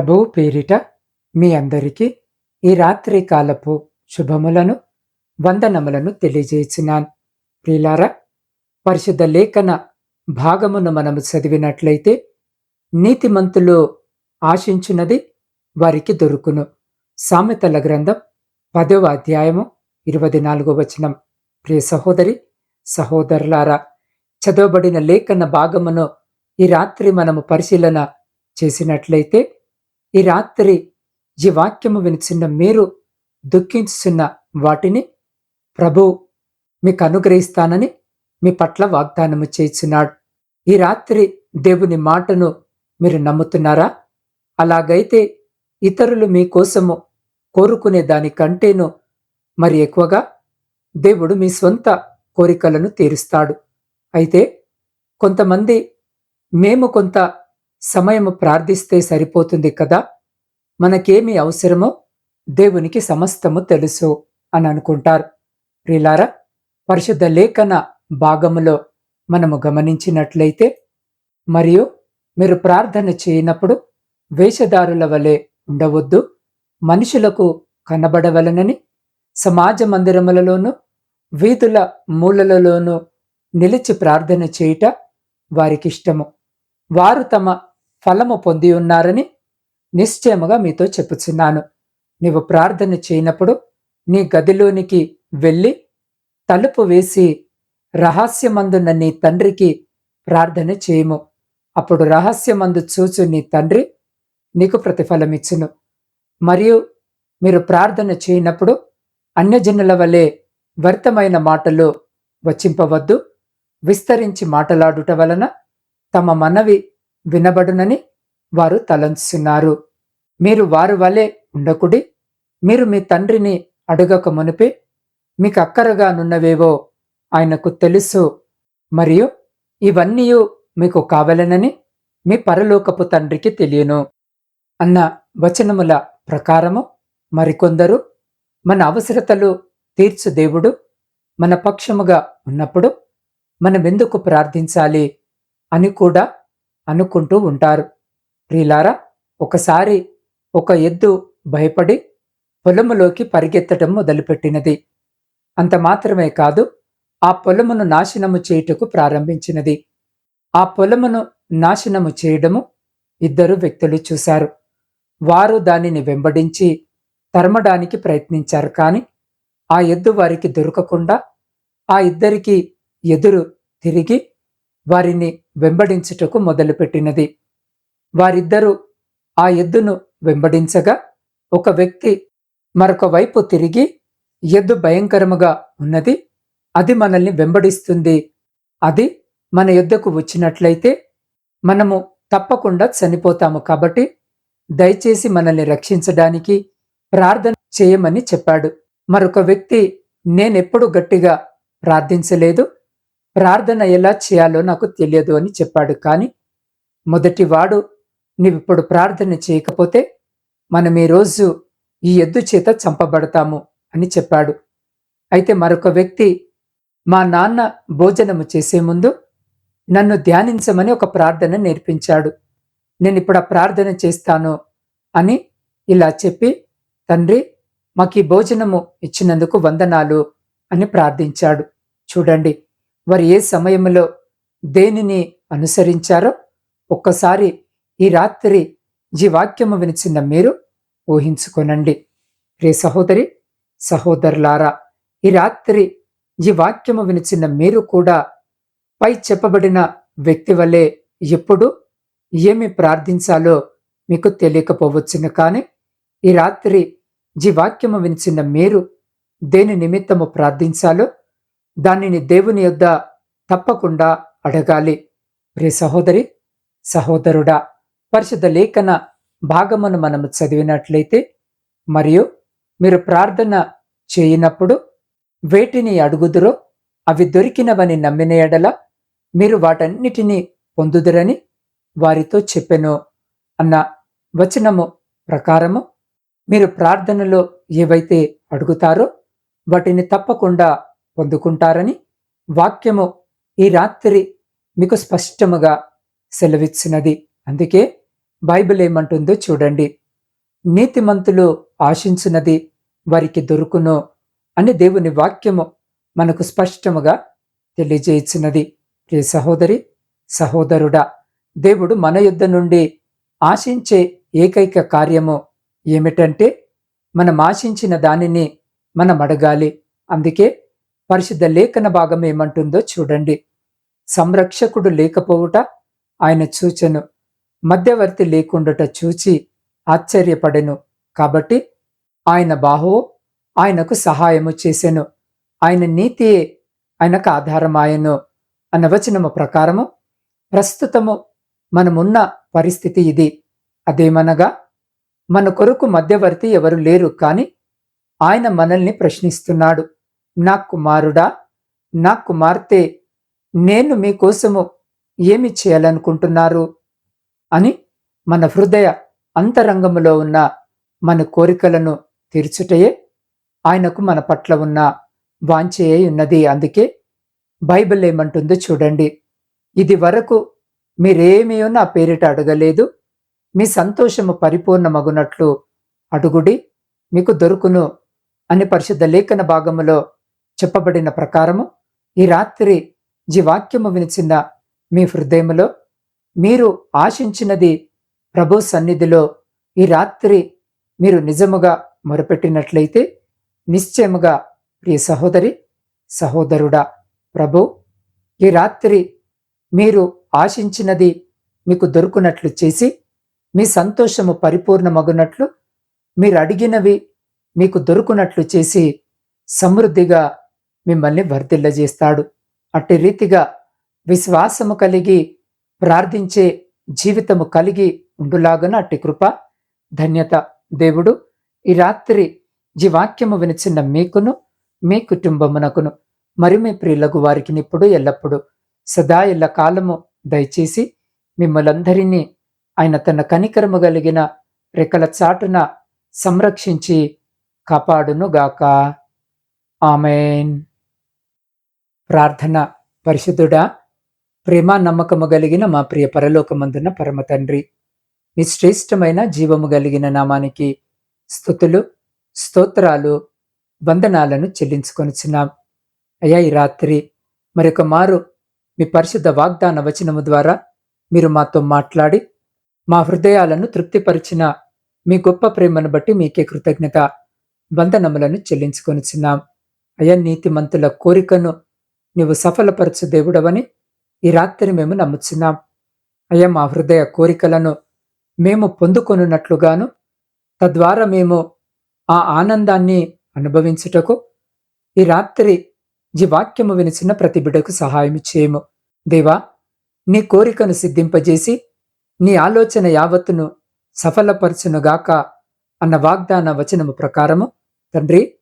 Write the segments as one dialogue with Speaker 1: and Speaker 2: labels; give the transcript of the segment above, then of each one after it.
Speaker 1: ప్రభువు పేరిట మీ అందరికీ ఈ రాత్రి కాలపు శుభములను వందనములను తెలియజేసినాను. ప్రిలారా పరిశుద్ధ లేఖన భాగమును మనము చదివినట్లయితే నీతిమంతులు ఆశించినది వారికి దొరుకును. సామెతల గ్రంథం పదవ అధ్యాయము ఇరవై నాలుగో వచనం. ప్రియ సహోదరి సహోదరులారా చదవబడిన లేఖన భాగమును ఈ రాత్రి మనము పరిశీలన చేసినట్లయితే ఈ రాత్రి ఈ వాక్యము వినిచిన్న మీరు దుఃఖించుచున్న వాటిని ప్రభు మీకు అనుగ్రహిస్తానని మీ పట్ల వాగ్దానము చేస్తున్నాడు ఈ రాత్రి దేవుని మాటను మీరు నమ్ముతున్నారా? అలాగైతే ఇతరులు మీకోసము కోరుకునే దానికంటేను మరి ఎక్కువగా దేవుడు మీ స్వంత కోరికలను తీరుస్తాడు. అయితే కొంతమంది మేము కొంత సమయము ప్రార్థిస్తే సరిపోతుంది కదా? మనకేమి అవసరమో దేవునికి సమస్తము తెలుసు అని అనుకుంటారు. ప్రిలారా పరిశుద్ధ లేఖన భాగములో మనము గమనించినట్లయితే మరియు మీరు ప్రార్థన చేయనప్పుడు వేషధారుల వలె ఉండవద్దు మనుషులకు కనబడవలనని సమాజ మందిరములలోనూ వీధుల మూలలలోనూ నిలిచి ప్రార్థన చేయుట వారికిష్టము. వారు తమ ఫలము పొంది ఉన్నారని నిశ్చయముగా మీతో చెప్పుచున్నాను. నీవు ప్రార్థన చేయనప్పుడు నీ గదిలోనికి వెళ్ళి తలుపు వేసి రహస్యమందున్న నీ తండ్రికి ప్రార్థన చేయము. అప్పుడు రహస్యమందు చూచు నీ తండ్రి నీకు ప్రతిఫలమిచ్చును. మరియు మీరు ప్రార్థన చేయనప్పుడు అన్యజనుల వలె వ్యర్థమైన మాటలు వచ్చింపవద్దు విస్తరించి మాటలాడుట వలన తమ మనవి వినబడునని వారు తలంచున్నారు మీరు వారు వలె ఉండకుడి మీరు మీ తండ్రిని అడగక మునిపి మీకు అక్కరగా నున్నవేవో ఆయనకు తెలుసు. మరియు ఇవన్నీ మీకు కావలనని మీ పరలోకపు తండ్రికి తెలియను. అన్న వచనముల ప్రకారము మరికొందరు మన అవసరతలు తీర్చు దేవుడు మన పక్షముగా ఉన్నప్పుడు మనమెందుకు ప్రార్థించాలి అని కూడా అనుకుంటూ ఉంటారు. ప్రియులారా ఒకసారి ఒక ఎద్దు భయపడి పొలములోకి పరిగెత్తడం మొదలుపెట్టినది. అంత మాత్రమే కాదు ఆ పొలమును నాశనము చేయుటకు ప్రారంభించినది. ఆ పొలమును నాశనము చేయడము ఇద్దరు వ్యక్తులు చూశారు. వారు దానిని వెంబడించి తరమడానికి ప్రయత్నించారు కానీ ఆ ఎద్దు వారికి దొరకకుండా ఆ ఇద్దరికి ఎదురు తిరిగి వారిని వెంబడించుటకు మొదలుపెట్టినది. వారిద్దరూ ఆ ఎద్దును వెంబడించగా ఒక వ్యక్తి మరొక వైపు తిరిగి ఎద్దు భయంకరముగా ఉన్నది. అది మనల్ని వెంబడిస్తుంది. అది మన యుద్ధకు వచ్చినట్లయితే మనము తప్పకుండా చనిపోతాము కాబట్టి దయచేసి మనల్ని రక్షించడానికి ప్రార్థన చేయమని చెప్పాడు. మరొక వ్యక్తి నేనెప్పుడు గట్టిగా ప్రార్థించలేదు. ప్రార్థన ఎలా చేయాలో నాకు తెలియదు అని చెప్పాడు. కానీ మొదటివాడు నీవిప్పుడు ప్రార్థన చేయకపోతే మనం ఈరోజు ఈ ఎద్దు చేత చంపబడతాము అని చెప్పాడు. అయితే మరొక వ్యక్తి మా నాన్న భోజనము చేసే ముందు నన్ను ధ్యానించమని ఒక ప్రార్థన నేర్పించాడు. నేను ఇప్పుడు ఆ ప్రార్థన చేస్తాను అని ఇలా చెప్పి తండ్రి మాకు ఈ భోజనము ఇచ్చినందుకు వందనాలు అని ప్రార్థించాడు. చూడండి వారు ఏ సమయంలో దేనిని అనుసరించారో ఒక్కసారి ఈ రాత్రి ఈ వాక్యము వినిచిన మీరు ఊహించుకోనండి. రే సహోదరి సహోదరులారా ఈ రాత్రి ఈ వాక్యము వినిచిన మీరు కూడా పై చెప్పబడిన వ్యక్తి వల్లే ఎప్పుడు ఏమి ప్రార్థించాలో మీకు తెలియకపోవచ్చును కానీ ఈ రాత్రి ఈ వాక్యము వినిచిన మీరు దేని నిమిత్తము ప్రార్థించాలో దానిని దేవుని యొద్ద తప్పకుండా అడగాలి. ప్రియ సహోదరి సహోదరుడా పరిశుద్ధ లేఖన భాగమును మనము చదివినట్లయితే మరియు మీరు ప్రార్థన చేయనప్పుడు వేటిని అడుగుదురో అవి దొరికినవని నమ్మిన ఎడల మీరు వాటన్నిటినీ పొందుదురని వారితో చెప్పెను అన్న వచనము ప్రకారము మీరు ప్రార్థనలో ఏవైతే అడుగుతారో వాటిని తప్పకుండా పొందుకుంటారని వాక్యము ఈ రాత్రి మీకు స్పష్టముగా సెలవిచ్చినది. అందుకే బైబిల్ ఏమంటుందో చూడండి. నీతిమంతులు ఆశించినది వారికి దొరుకును అని దేవుని వాక్యము మనకు స్పష్టముగా తెలియజేయించినది ప్రియ సహోదరి సహోదరుడా దేవుడు మన యుద్ధ నుండి ఆశించే ఏకైక కార్యము ఏమిటంటే మనం ఆశించిన దానిని మనం అడగాలి. అందుకే పరిశుద్ధ లేఖన భాగం ఏమంటుందో చూడండి. సంరక్షకుడు లేకపోవుట ఆయన చూచెను. మధ్యవర్తి లేకుండట చూచి ఆశ్చర్యపడెను. కాబట్టి ఆయన బాహో ఆయనకు సహాయము చేసెను. ఆయన నీతియే ఆయనకు ఆధారమాయను అన్న వచనము ప్రకారము ప్రస్తుతము మనమున్న పరిస్థితి ఇది. అదేమనగా మన కొరకు మధ్యవర్తి ఎవరు లేరు కాని ఆయన మనల్ని ప్రశ్నిస్తున్నాడు. నా కుమారుడా నా కుమార్తె నేను మీకోసము ఏమి చేయాలనుకుంటున్నారు? అని మన హృదయ అంతరంగములో ఉన్న మన కోరికలను తీర్చుటయే ఆయనకు మన పట్ల ఉన్న వాంఛయే ఉన్నది. అందుకే బైబిల్ ఏమంటుందో చూడండి. ఇది వరకు మీరేమీయో నా పేరిట అడగలేదు. మీ సంతోషము పరిపూర్ణమగునట్లు అడుగుడి మీకు దొరుకును అని పరిశుద్ధ లేఖన భాగములో చెప్పబడిన ప్రకారము ఈ రాత్రి జీవాక్యము వినిచిన మీ హృదయములో మీరు ఆశించినది ప్రభు సన్నిధిలో ఈ రాత్రి మీరు నిజముగా మొరపెట్టినట్లయితే నిశ్చయముగా ప్రియ సహోదరి సహోదరుడా ప్రభు ఈ రాత్రి మీరు ఆశించినది మీకు దొరుకునట్లు చేసి మీ సంతోషము పరిపూర్ణమగునట్లు మీరు అడిగినవి మీకు దొరుకునట్లు చేసి సమృద్ధిగా మిమ్మల్ని వర్తిల్లజేస్తాడు అట్టి రీతిగా విశ్వాసము కలిగి ప్రార్థించే జీవితము కలిగి ఉండులాగన అట్టి కృప ధన్యత దేవుడు. ఈ రాత్రి జీవాక్యము వినిచిన్న మీకును మీ కుటుంబమునకును మరి మీ ప్రియులకు వారికి ఇప్పుడు ఎల్లప్పుడు సదా ఎల్ల కాలము దయచేసి మిమ్మలందరినీ ఆయన తన కనికరము కలిగిన రెక్కల చాటున సంరక్షించి కాపాడునుగాక. ఆమెన్. ప్రార్థన పరిశుద్ధుడా ప్రేమ నమ్మకము కలిగిన మా ప్రియ పరలోకమందున పరమ తండ్రి మీ శ్రేష్టమైన జీవము కలిగిన నామానికి స్థుతులు స్తోత్రాలు వందనాలను చెల్లించుకొనిచున్నాం. అయ్యా ఈ రాత్రి మరొక మారు మీ పరిశుద్ధ వాగ్దాన వచనము ద్వారా మీరు మాతో మాట్లాడి మా హృదయాలను తృప్తిపరిచిన మీ గొప్ప ప్రేమను బట్టి మీకే కృతజ్ఞత వందనములను చెల్లించుకొనిచున్నాం. అయ్యా నీతిమంతుల కోరికను నీవు సఫలపరచు దేవుడవని ఈ రాత్రి మేము నమ్ముచున్నాం. అయ్యా మా హృదయ కోరికలను మేము పొందుకొనున్నట్లుగాను తద్వారా మేము ఆ ఆనందాన్ని అనుభవించుటకు ఈ రాత్రి జీవాక్యము వినిచిన ప్రతి బిడకు సహాయం చేయము. దేవా నీ కోరికను సిద్ధింపజేసి నీ ఆలోచన యావత్తును సఫలపరచునుగాక అన్న వాగ్దాన వచనము ప్రకారము తండ్రి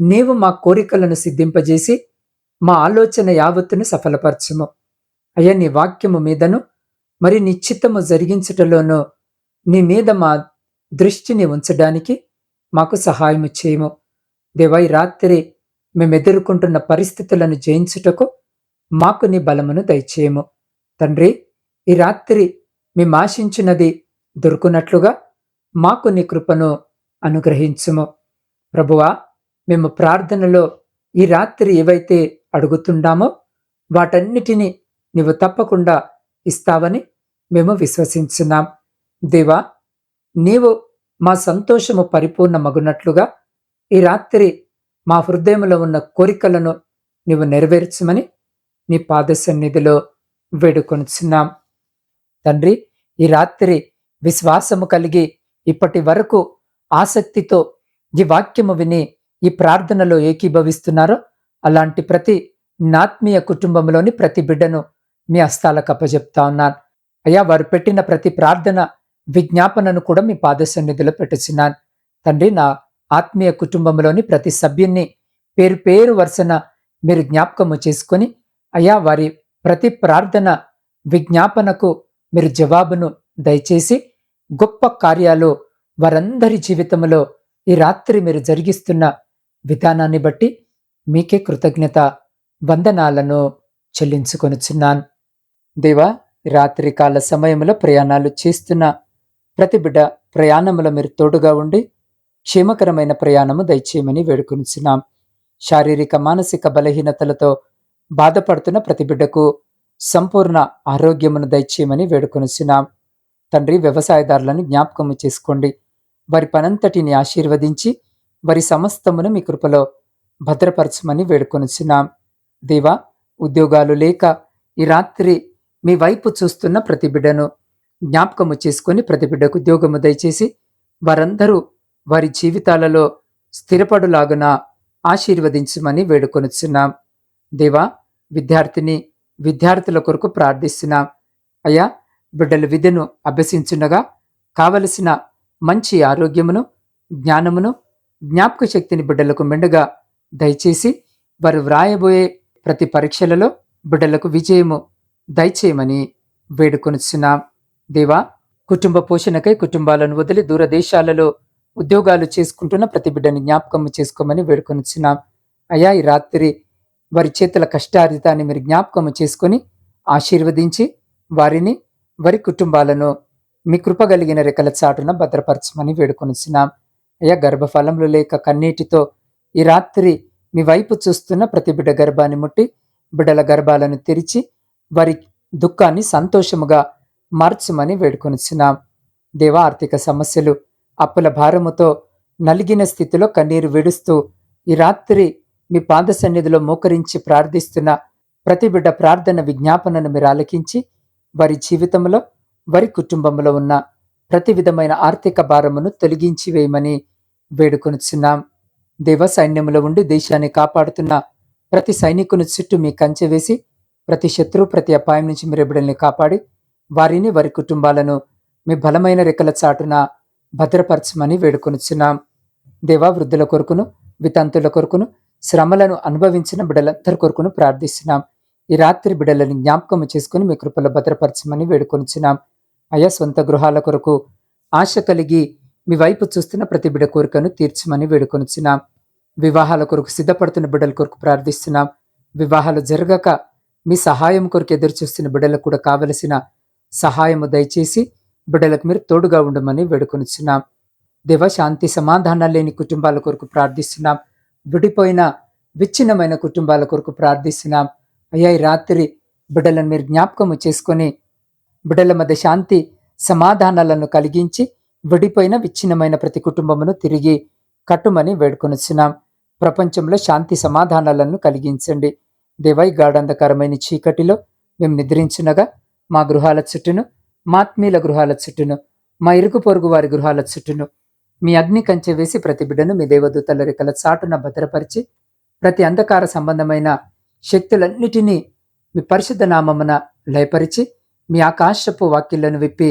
Speaker 1: నీవు మా కోరికలను సిద్ధింపజేసి మా ఆలోచన యావత్తును సఫలపరచుము. అయ్యా నీ వాక్యము మీదను మరి నీ చిత్తము జరిగించుటలోనూ నీ మీద మా దృష్టిని ఉంచడానికి మాకు సహాయము చేయము. దేవై రాత్రి మేము ఎదుర్కొంటున్న పరిస్థితులను జయించుటకు మాకు నీ బలమును దయచేయము. తండ్రి ఈ రాత్రి మేము ఆశించినది దొరుకునట్లుగా మాకు నీ కృపను అనుగ్రహించుము. ప్రభువా మేము ప్రార్థనలో ఈ రాత్రి ఏవైతే అడుగుతుండామో. వాటన్నిటినీ నీవు తప్పకుండా ఇస్తావని మేము విశ్వసించున్నాం. దేవా నీవు మా సంతోషము పరిపూర్ణమగునట్లుగా ఈ రాత్రి మా హృదయంలో ఉన్న కోరికలను నీవు నెరవేర్చమని నీ పాద సన్నిధిలో వేడుకొనుచున్నాం. తండ్రి ఈ రాత్రి విశ్వాసము కలిగి ఇప్పటి వరకు ఆసక్తితో ఈ వాక్యము విని ఈ ప్రార్థనలో ఏకీభవిస్తున్నారో అలాంటి ప్రతి నాత్మీయ కుటుంబంలోని ప్రతి బిడ్డను మీ హస్తాలకు అప్పజెప్తా ఉన్నాను. అయ్యా వారు పెట్టిన ప్రతి ప్రార్థన విజ్ఞాపనను కూడా మీ పాద సన్నిధిలో పెట్టుచున్నాను తండ్రి నా ఆత్మీయ కుటుంబంలోని ప్రతి సభ్యున్ని పేరు పేరు వరుసన మీరు జ్ఞాపకము చేసుకొని అయ్యా వారి ప్రతి ప్రార్థన విజ్ఞాపనకు మీరు జవాబును దయచేసి గొప్ప కార్యాలు వారందరి జీవితంలో ఈ రాత్రి మీరు జరిగిస్తున్న విధానాన్ని బట్టి మీకే కృతజ్ఞత వందనాలను చెల్లించుకొనుచున్నాను. దేవా రాత్రి కాల సమయంలో ప్రయాణాలు చేస్తున్న ప్రతి బిడ్డ ప్రయాణంలో మీరు తోడుగా ఉండి క్షేమకరమైన ప్రయాణము దయచేయమని వేడుకొనిచున్నాం. శారీరక మానసిక బలహీనతలతో బాధపడుతున్న ప్రతి బిడ్డకు సంపూర్ణ ఆరోగ్యమును దయచేయమని వేడుకొనిచున్నాం. తండ్రి వ్యవసాయదారులను జ్ఞాపకము చేసుకోండి. వారి పనంతటిని ఆశీర్వదించి వారి సమస్తమును మీ కృపలో భద్రపరచమని వేడుకొనిచున్నాం. దేవా ఉద్యోగాలు లేక ఈ రాత్రి మీ వైపు చూస్తున్న ప్రతి బిడ్డను జ్ఞాపకము చేసుకొని ప్రతి బిడ్డకు ఉద్యోగము దయచేసి వారందరూ వారి జీవితాలలో స్థిరపడులాగున ఆశీర్వదించమని వేడుకొనిచున్నాం. దేవా విద్యార్థిని విద్యార్థుల కొరకు ప్రార్థిస్తున్నాం. అయ్యా బిడ్డల విద్యను అభ్యసించుండగా కావలసిన మంచి ఆరోగ్యమును జ్ఞానమును జ్ఞాపక శక్తిని బిడ్డలకు మెండుగా దయచేసి వారు వ్రాయబోయే ప్రతి పరీక్షలలో బిడ్డలకు విజయము దయచేయమని వేడుకొనిచున్నాం. దేవా కుటుంబ పోషణకై కుటుంబాలను వదిలి దూరదేశాలలో ఉద్యోగాలు చేసుకుంటున్న ప్రతి బిడ్డని జ్ఞాపకం చేసుకోమని వేడుకొనిచున్నాం. అయా ఈ రాత్రి వారి చేతుల కష్టార్జితాన్ని మీరు జ్ఞాపకం చేసుకొని ఆశీర్వదించి వారిని వారి కుటుంబాలను మీ కృప కలిగిన రెక్కల చాటున భద్రపరచమని వేడుకొనిచున్నాం. అయ్యా గర్భఫలంలో లేక కన్నీటితో ఈ రాత్రి మీ వైపు చూస్తున్న ప్రతి బిడ్డ గర్భాన్ని ముట్టి బిడ్డల గర్భాలను తెరిచి వారి దుఃఖాన్ని సంతోషముగా మార్చమని వేడుకొనిచున్నాం. దేవా ఆర్థిక సమస్యలు అప్పుల భారముతో నలిగిన స్థితిలో కన్నీరు విడుస్తూ ఈ రాత్రి మీ పాద సన్నిధిలో మోకరించి ప్రార్థిస్తున్న ప్రతి బిడ్డ ప్రార్థన విజ్ఞాపనను మీరు ఆలకించి వారి జీవితంలో వారి కుటుంబంలో ఉన్న ప్రతి విధమైన ఆర్థిక భారమును తొలగించి వేయమని వేడుకొనిచున్నాం. దేవ సైన్యములో ఉండి దేశాన్ని కాపాడుతున్న ప్రతి సైనికుని చుట్టూ మీ కంచె వేసి ప్రతి శత్రువు ప్రతి అపాయం నుంచి మీరు బిడ్డల్ని కాపాడి వారిని వారి కుటుంబాలను మీ బలమైన రెక్కల చాటున భద్రపరచమని వేడుకొనిచ్చున్నాం దేవా వృద్ధుల కొరకును వితంతుల కొరకును శ్రమలను అనుభవించిన బిడ్డలందరి కొరకును ప్రార్థిస్తున్నాం. ఈ రాత్రి బిడ్డలను జ్ఞాపకం చేసుకుని మీ కృపలో భద్రపరచమని వేడుకొనిచ్చున్నాం అయా సొంత గృహాల కొరకు ఆశ కలిగి మీ వైపు చూస్తున్న ప్రతి బిడ కోరికను తీర్చమని వేడుకొనిచ్చినాం వివాహాల కొరకు సిద్ధపడుతున్న బిడ్డల కొరకు ప్రార్థిస్తున్నాం. వివాహాలు జరగక మీ సహాయం కొరకు ఎదురు చూస్తున్న బిడ్డలకు కూడా కావలసిన సహాయము దయచేసి బిడ్డలకు మీరు తోడుగా ఉండమని వేడుకొనిచ్చున్నాం దేవ శాంతి సమాధానాలు లేని కుటుంబాల కొరకు ప్రార్థిస్తున్నాం. విడిపోయిన విచ్ఛిన్నమైన కుటుంబాల కొరకు ప్రార్థిస్తున్నాం. అయ్యా ఈ రాత్రి బిడ్డలను మీరు జ్ఞాపకము చేసుకొని బిడ్డల మధ్య శాంతి సమాధానాలను కలిగించి విడిపోయిన విచ్ఛిన్నమైన ప్రతి కుటుంబమును తిరిగి కట్టుమని వేడుకొనిచున్నాం. ప్రపంచంలో శాంతి సమాధానాలను కలిగించండి. దేవై గాఢంధకరమైన చీకటిలో మేము నిద్రించినగా మా గృహాల చుట్టూను మాత్మీల గృహాల చుట్టూను మా ఇరుగు పొరుగు వారి గృహాల చుట్టూను మీ అగ్ని కంచె వేసి ప్రతి బిడ్డను మీ దేవదూతల రెక్కల చాటున భద్రపరిచి ప్రతి అంధకార సంబంధమైన శక్తులన్నిటినీ మీ పరిశుద్ధ నామమున లయపరిచి మీ ఆకాశపు వాక్యలను విప్పి